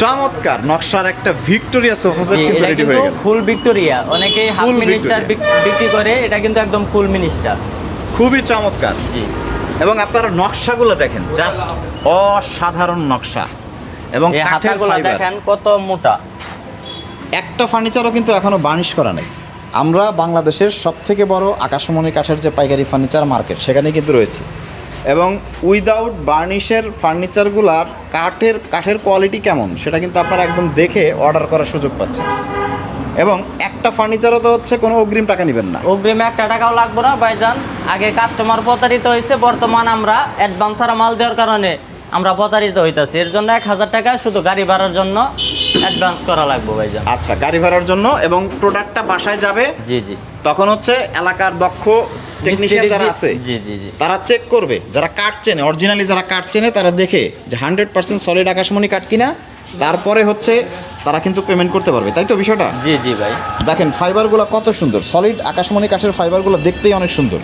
চমৎকার নকশার একটা ভিক্টোরিয়া সোফা সেট কিন্তু রেডি হয়ে গেল। Full Victoria. অনেকে হাফ মিনিস্টার বিক্রি করে এটা কিন্তু একদম ফুল মিনিস্টার খুবই চমৎকার। জি। এবং আপনারা নকশাগুলো দেখেন জাস্ট অসাধারণ নকশা। এবং এই কাঠের ফাইবার দেখেন কত মোটা। একটা ফার্নিচারও কিন্তু এখনও বার্নিশ করা নেই। আমরা বাংলাদেশের সব থেকে বড় আকাশমণি কাঠের যে পাইকারি ফার্নিচার মার্কেট সেখানে কিন্তু রয়েছে। এবং উইদাউট বার্নিশের ফার্নিচারগুলার কাঠের কাঠের কোয়ালিটি কেমন? সেটা কিন্তু আপনারা একদম দেখে অর্ডার করার সুযোগ পাচ্ছেন। এবং একটা ফার্নিচারও তো হচ্ছে কোনো অগ্রিম টাকা নেবেন না। অগ্রিম একটা টাকাও লাগবে না ভাইজান। আগে কাস্টমার প্রতারিত হয়েছে বর্তমান আমরা অ্যাডভান্স আর মাল দেওয়ার কারণে আমরা প্রতারিত হইতাছি। এর জন্য এক হাজার টাকা শুধু গাড়ি ভাড়ার জন্য অ্যাডভান্স করা লাগবে ভাইজান। আচ্ছা গাড়ি ভাড়ার জন্য এবং প্রোডাক্টটা বাসায় যাবে জি জি। তখন হচ্ছে এলাকার দক্ষ টেকনিশিয়ান যারা আছে জি জি জি। তারা চেক করবে যারা কাঠ চেনে অরিজিনালি যারা কাঠ চেনে তারা দেখে যে হান্ড্রেড পার্সেন্ট সলিড আকাশমণি কাঠ কিনা। তারপরে হচ্ছে তারা কিন্তু পেমেন্ট করতে পারবে তাই তো বিষয়টা? জি জি ভাই। দেখেন ফাইবারগুলো কত সুন্দর। সলিড আকাশমণি কাঠের ফাইবারগুলো দেখতেই অনেক সুন্দর।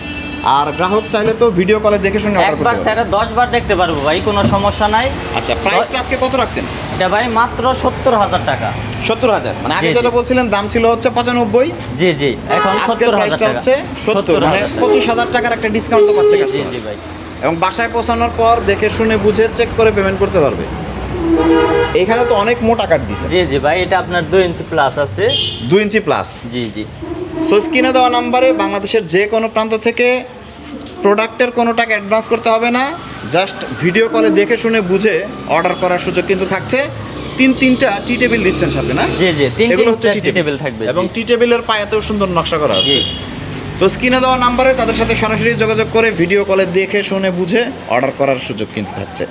আর গ্রাহক চাইলে তো ভিডিও কলে দেখে শুনে অর্ডার করতে পারবে। স্যারে দশ বার দেখতে পারব ভাই কোনো সমস্যা নাই। আচ্ছা প্রাইসটা আজকে কত রাখছেন? এটা ভাই মাত্র সত্তর হাজার টাকা। সত্তর হাজার। মানে আগে। যেটা বলছিলেন দাম ছিল হচ্ছে পঁচানব্বই। জি জি এখন আজকের প্রাইসটা হচ্ছে সত্তর মানে পঁচিশ হাজার টাকার একটা ডিসকাউন্ট পাচ্ছে জি, জি ভাই। এবং বাসায় পৌঁছানোর পর দেখে শুনে বুঝে চেক করে পেমেন্ট করতে পারবে। এখানে তো অনেক মোটা কাঠ দিছে। জি জি ভাই এটা আপনার দুই ইঞ্চি প্লাস আছে। দুই ইঞ্চি প্লাস জি জি। সো স্ক্রিনে দেওয়া নাম্বারে বাংলাদেশের যে কোনো প্রান্ত থেকে প্রোডাক্টের কোনো টাকা অ্যাডভান্স করতে হবে না। জাস্ট ভিডিও কলে দেখে শুনে বুঝে অর্ডার করার সুযোগ কিন্তু থাকছে। তিন তিনটা টি টেবিল দিচ্ছেন সাথে না? জি জি তিন এগুলো হচ্ছে টি টেবিল। থাকবে এবং টি টেবিলের পায়াতেও সুন্দর নকশা করা আছে। সো স্ক্রিনে দেওয়া নাম্বারে তাদের সাথে সরাসরি যোগাযোগ করে ভিডিও কলে দেখে শুনে বুঝে অর্ডার করার সুযোগ কিন্তু থাকছে।